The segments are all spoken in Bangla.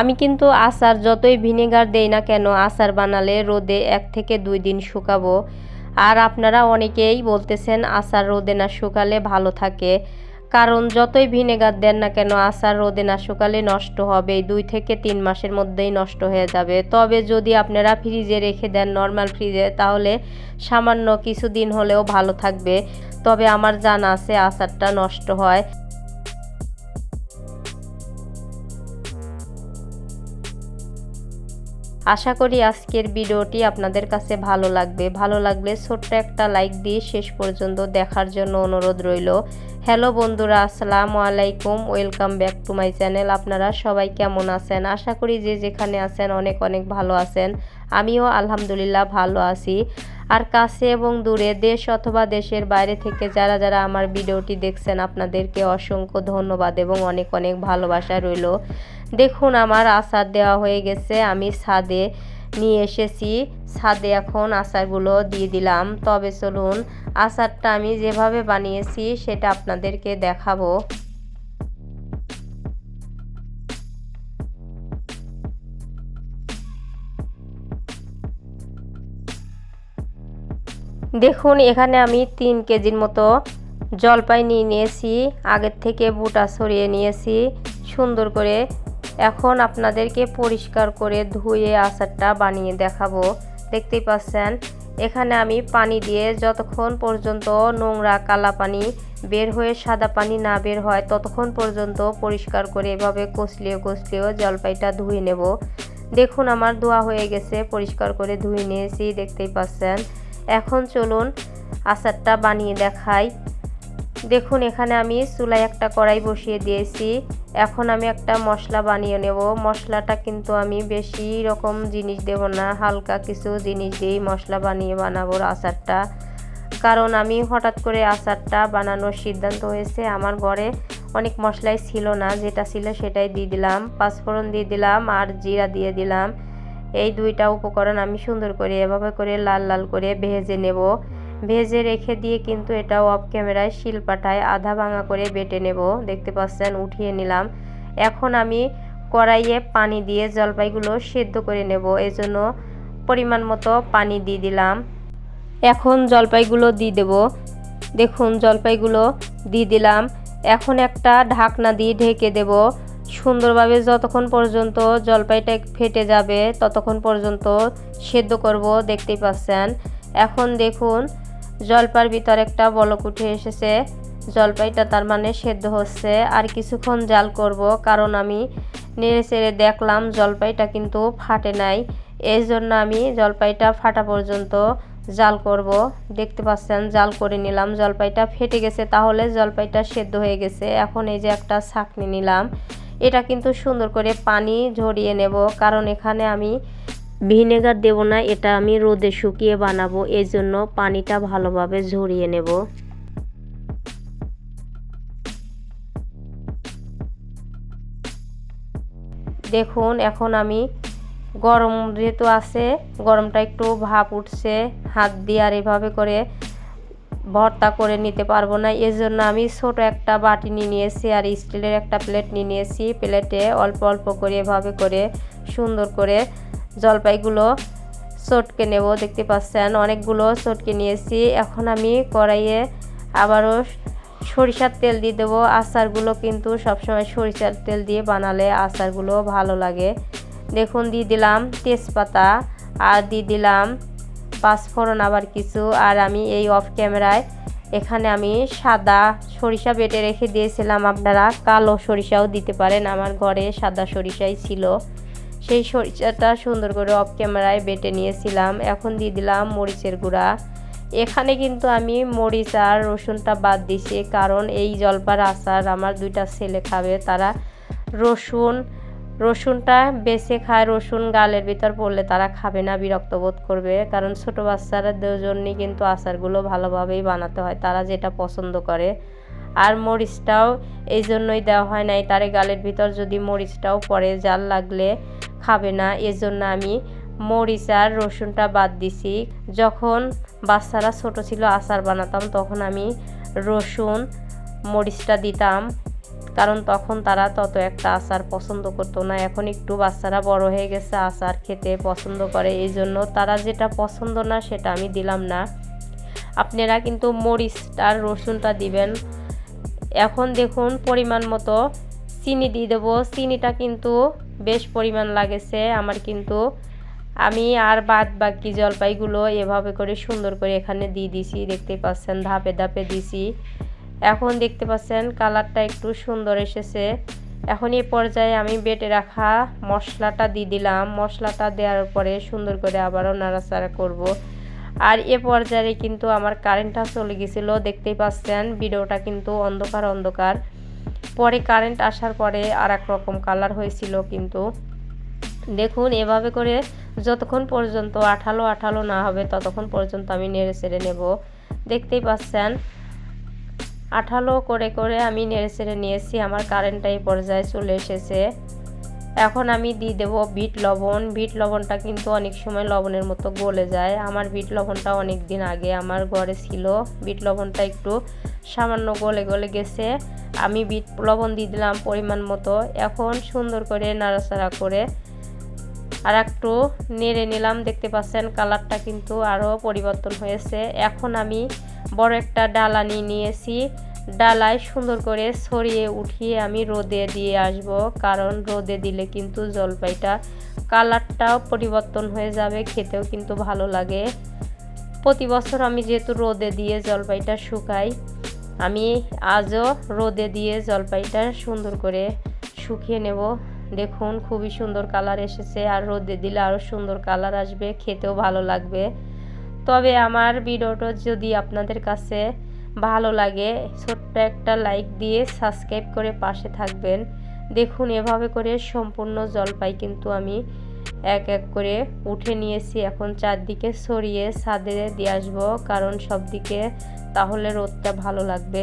আমি কিন্তু আচার যতই ভিনেগার দেই না কেন, আচার বানালে রোদে এক থেকে দুই দিন শুকাবো। আর আপনারা অনেকেই বলতেছেন আচার রোদে না শুকালে ভালো থাকে। কারণ যতই ভিনেগার দেন না কেন, আচার রোদে না শুকালে নষ্ট হবে দুই থেকে তিন মাসের মধ্যেই নষ্ট হয়ে যাবে। তবে যদি আপনারা ফ্রিজে রেখে দেন, নর্মাল ফ্রিজে, তাহলে সামান্য কিছুদিন হলেও ভালো থাকবে। তবে আমার জানা আছে আচারটা নষ্ট হয়। আশা করি আজকের ভিডিওটি আপনাদের কাছে ভালো লাগবে। ভালো লাগলে ছোট্ট একটা লাইক দিয়ে শেষ পর্যন্ত দেখার জন্য অনুরোধ রইল। হ্যালো বন্ধুরা, আসসালামু আলাইকুম। Welcome back to my channel. আপনারা সবাই কেমন আছেন? আশা করি যে যেখানে আছেন অনেক অনেক ভালো আছেন। আমিও আলহামদুলিল্লাহ ভালো আছি। আর কাছে এবং দূরে দেশ অথবা দেশের বাইরে থেকে যারা যারা আমার ভিডিওটি দেখছেন, আপনাদেরকে অসংখ্য ধন্যবাদ এবং অনেক অনেক ভালোবাসা রইল। দেখুন, আমার আচার দেওয়া হয়ে গেছে। আমি ছাদে নিয়ে এসেছি। ছাদে এখন আচারগুলো দিয়ে দিলাম। তবে চলুন, আচারটা আমি যেভাবে বানিয়েছি সেটা আপনাদেরকে দেখাবো। দেখুন, এখানে আমি তিন কেজির মতো জলপাই নিয়ে নিয়েছি। আগের থেকে বুটা সরিয়ে নিয়েছি সুন্দর করে। এখন আপনাদেরকে পরিষ্কার করে ধুয়ে আচারটা বানিয়ে দেখাবো। দেখতেই পাচ্ছেন, এখানে আমি পানি দিয়ে যতক্ষণ পর্যন্ত নোংরা কালা পানি বের হয়ে সাদা পানি না বের হয়, ততক্ষণ পর্যন্ত পরিষ্কার করে এভাবে কষলিয়ে কষলিয়েও জলপাইটা ধুয়ে নেব। দেখুন, আমার ধোয়া হয়ে গেছে, পরিষ্কার করে ধুয়ে নিয়েছি, দেখতেই পাচ্ছেন। এখন চলুন আচারটা বানিয়ে দেখাই। দেখুন, এখানে আমি চুলায় একটা কড়াই বসিয়ে দিয়েছি। এখন আমি একটা মশলা বানিয়ে নেব। মশলাটা কিন্তু আমি বেশি রকম জিনিস দেব না, হালকা কিছু জিনিস দিয়েই মশলা বানিয়ে বানাবো আচারটা। কারণ আমি হঠাৎ করে আচারটা বানানোর সিদ্ধান্ত হয়েছে। আমার ঘরে অনেক মশলাই ছিল না, যেটা ছিল সেটাই দিয়ে দিলাম। পাঁচফোড়ন দিয়ে দিলাম আর জিরা দিয়ে দিলাম। এই দুইটা উপকরণ আমি সুন্দর করে এভাবে করে লাল লাল করে ভেজে নেব। ভেজে রেখে দিয়ে কিন্তু এটা অফ ক্যামেরায় শিলপাটায় আধা ভাঙা করে বেটে নেব। দেখতে পাচ্ছেন, উঠিয়ে নিলাম। এখন আমি কড়াইয়ে পানি দিয়ে জলপাইগুলো সেদ্ধ করে নেব। এজন্য পরিমাণ মতো পানি দিয়ে দিলাম। এখন জলপাইগুলো দিয়ে দেব। দেখুন, জলপাইগুলো দিয়ে দিলাম। এখন একটা ঢাকনা দিয়ে ঢেকে দেব। সুন্দরভাবে যতক্ষণ পর্যন্ত জলপাইটা ফেটে যাবে, ততক্ষণ পর্যন্ত সেদ্ধ করব, দেখতেই পাচ্ছেন। এখন দেখুন, জলপার ভিতর একটা বলক উঠে এসেছে। জলপাইটা তার মানে সেদ্ধ হচ্ছে। আর কিছুক্ষণ জাল করব, কারণ আমি নেড়ে চেড়ে দেখলাম জলপাইটা কিন্তু ফাটে নাই। এই জন্য আমি জলপাইটা ফাটা পর্যন্ত জাল করব। দেখতে পাচ্ছেন, জাল করে নিলাম। জলপাইটা ফেটে গেছে, তাহলে জলপাইটা সেদ্ধ হয়ে গেছে। এখন এই যে একটা ছাকনি নিলাম। এটা কিন্তু সুন্দর করে পানি ঝরিয়ে নেব। কারণ এখানে আমি ভিনেগার দেব না, এটা আমি রোদে শুকিয়ে বানাবো। এই জন্য পানিটা ভালোভাবে ঝরিয়ে নেব। দেখুন, এখন আমি গরম যেহেতু আছে, গরমটা একটু ভাপ উঠছে হাত দিয়ে আর এভাবে করে ভর্তা করে নিতে পারব না। এর জন্য আমি ছোট একটা বাটি নিয়ে নিয়েছি আর স্টিলের একটা প্লেট নিয়ে নিয়েছি। প্লেটে অল্প অল্প করে এভাবে করে সুন্দর করে জলপাইগুলো চটকে নেব, দেখতে পাচ্ছেন? অনেকগুলো চটকে নিয়েছি। এখন আমি কড়াইয়ে আবারও সরিষার তেল দিয়ে দেবো। আচারগুলো কিন্তু সবসময় সরিষার তেল দিয়ে বানালে আচারগুলো ভালো লাগে। দেখুন, দিয়ে দিলাম তেজপাতা আর দিয়ে দিলাম পাঁচফোড়ন আবার কিছু, আর আমি এই অফ ক্যামেরায় এখানে আমি সাদা সরিষা বেটে রেখে দিয়েছিলাম আপনারা। কালো সরিষাও দিতে পারেন, আমার ঘরে সাদা সরিষাই ছিল। সেই সরিষাটা সুন্দর করে অফ ক্যামেরায় বেটে নিয়েছিলাম। এখন দিয়ে দিলাম মরিচের গুঁড়া। এখানে কিন্তু আমি মরিচ আর রসুনটা বাদ দিছি কারণ এই জলপার আচার আমার দুইটা ছেলে খাবে, তারা রসুন রসুনটা বেছে খায়, রসুন গালের ভিতর পড়লে তারা খাবে না, বিরক্ত বোধ করবে। কারণ ছোট বাচ্চারা জন্যই কিন্তু আচারগুলো ভালোভাবেই বানাতে হয়, তারা যেটা পছন্দ করে। আর মরিচটাও এই জন্যই দেওয়া হয় নাই, তারে গালের ভিতর যদি মরিচটাও পড়ে, জাল লাগলে খাবে না। এজন্য আমি মরিচ আর রসুনটা বাদ দিছি। যখন বাচ্চারা ছোট ছিল আচার বানাতাম, তখন আমি রসুন, মরিচটা দিতাম। কারণ তখন তারা তত একটা আচার পছন্দ করতো না। এখন একটু বাচ্চারা বড় হয়ে গেছে, আচার খেতে পছন্দ করে। এই জন্য তারা যেটা পছন্দ না, সেটা আমি দিলাম না। আপনারা কিন্তু মরিচটা, রসুনটা দিবেন। এখন দেখুন পরিমাণ মতো চিনি দিয়ে দেবো। চিনিটা কিন্তু বেশ পরিমাণ লাগেছে আমার কিন্তু। আমি আর বাদ বাকি জলপাইগুলো এভাবে করে সুন্দর করে এখানে দিয়ে দিছি, দেখতে পাচ্ছেন, ধাপে ধাপে দিছি। এখন দেখতে পাচ্ছেন কালারটা একটু সুন্দর এসেছে। এখন এই পর্যায়ে আমি বেটে রাখা মশলাটা দিয়ে দিলাম। মশলাটা দেওয়ার পরে সুন্দর করে আবারও নাড়াচাড়া করব। আর এ পর্যায়ে কিন্তু আমার কারেন্টটা চলে গেছিল। দেখতেই পাচ্ছেন ভিডিওটা কিন্তু অন্ধকার অন্ধকার। পরে কারেন্ট আসার পরে আর রকম কালার হয়েছিল কিন্তু। দেখুন, এভাবে করে যতক্ষণ পর্যন্ত আঠালো আঠালো না হবে, ততক্ষণ পর্যন্ত আমি নেড়ে চেড়ে নেব। দেখতেই পাচ্ছেন আঠালো করে করে আমি নেড়ে চেড়ে নিয়েছি, আমার কারেন্টটা এই পর্যায়ে চলে এসেছে। এখন আমি দিয়ে দেবো বিট লবণ। বিট লবণটা কিন্তু অনেক সময় লবণের মতো গলে যায়। আমার বিট লবণটা অনেক দিন আগে আমার ঘরে ছিল। বিট লবণটা একটু সামান্য গলে গলে গেছে। আমি বিট লবণ দিয়ে দিলাম পরিমাণ মতো। এখন সুন্দর করে নাড়াচাড়া করে আর একটু নেড়ে নিলাম। দেখতে পাচ্ছেন কালারটা কিন্তু আরও পরিবর্তন হয়েছে। এখন আমি বড় একটা ডালা নিয়ে নিয়েছি। ডালায় সুন্দর করে ছড়িয়ে উঠিয়ে আমি রোদে দিয়ে আসব। কারণ রোদে দিলে কিন্তু জলপাইটা কালারটাও পরিবর্তন হয়ে যাবে, খেতেও কিন্তু ভালো লাগে। প্রতি বছর আমি যেহেতু রোদে দিয়ে জলপাইটা শুকাই, আমি আজও রোদে দিয়ে জলপাইটা সুন্দর করে শুকিয়ে নেব। দেখুন, খুবই সুন্দর কালার এসেছে। আর রোদে দিলে আরও সুন্দর কালার আসবে, খেতেও ভালো লাগবে। তবে আমার ভিডিওটা যদি আপনাদের কাছে ভালো লাগে, ছোট্ট একটা লাইক দিয়ে সাবস্ক্রাইব করে পাশে থাকবেন। দেখুন, এভাবে করে সম্পূর্ণ জলপাই কিন্তু আমি এক এক করে উঠে নিয়েছি। এখন চারদিকে সরিয়ে ছাদে দিয়ে আসব, কারণ সব দিকে তাহলে রোদটা ভালো লাগবে।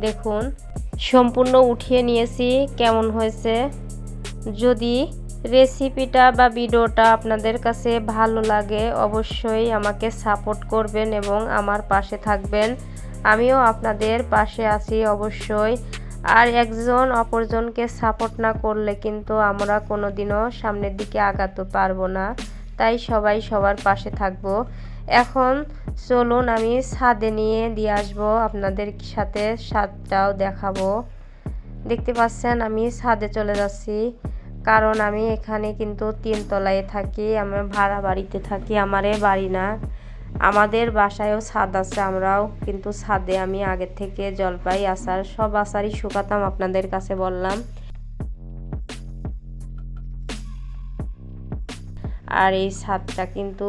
দেখুন, সম্পূর্ণ উঠিয়ে নিয়েছি। কেমন হয়েছে? যদি রেসিপিটা বা ভিডিওটা আপনাদের কাছে ভালো লাগে অবশ্যই আমাকে সাপোর্ট করবেন এবং আমার পাশে থাকবেন। আমিও আপনাদের পাশে আছি অবশ্যই। আর একজন অপরজনকে সাপোর্ট না করলে কিন্তু আমরা কোনো দিনও সামনের দিকে আগাতে পারব না। তাই সবাই সবার পাশে থাকব। এখন চলুন আমি ছাদে নিয়ে দিয়ে আসব। আপনাদের সাথে স্বাদটাও দেখাবো। দেখতে পাচ্ছেন আমি ছাদে চলে যাচ্ছি। কারণ আমি এখানে কিন্তু তিনতলায় থাকি আমি ভাড়া বাড়িতে থাকি, আমারে বাড়ি না। আমাদের বাসায়ও ছাদ আছে, আমরাও কিন্তু ছাদে আমি আগের থেকে জলপাই, আচার, সব আচারই শুকাতাম আপনাদের কাছে বললাম। আর এই ছাদটা কিন্তু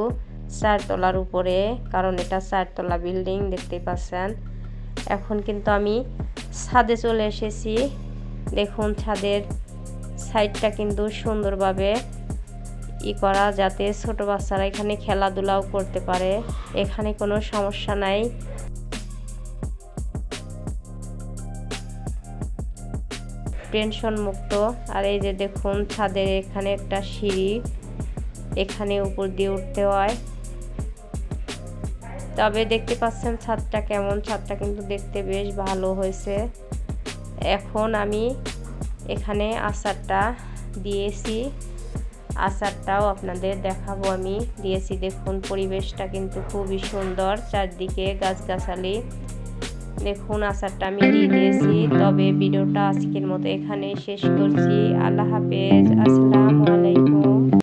চারতলার উপরে, কারণ এটা চারতলা বিল্ডিং দেখতে পাচ্ছেন। এখন কিন্তু আমি ছাদে চলে এসেছি। দেখুন ছাদের সাইডটা কিন্তু সুন্দরভাবে ই করা যাতে ছোট বাচ্চারা এখানে খেলাধুলাও করতে পারে। এখানে কোনো সমস্যা নাই। টেনশন মুক্ত আর এই যে দেখুন, ছাদের এখানে একটা সিঁড়ি। এখানে উপর দিয়ে উঠতে হয়। তবে দেখতে পাচ্ছেন ছাদটা কেমন? ছাদটা কিন্তু দেখতে বেশ ভালো হয়েছে। এখন আমি এখানে আচারটা দিয়েছি। আচারটাও আপনাদের দেখাবো আমি। দিয়েছি দেখুন, পরিবেশটা কিন্তু খুবই সুন্দর। চারদিকে গাছগাছালি। দেখুন, আচারটা আমি দিয়ে দিয়েছি। তবে ভিডিওটা আজকের মতো এখানে শেষ করছি। আল্লাহ হাফেজ। আসসালামু আলাইকুম।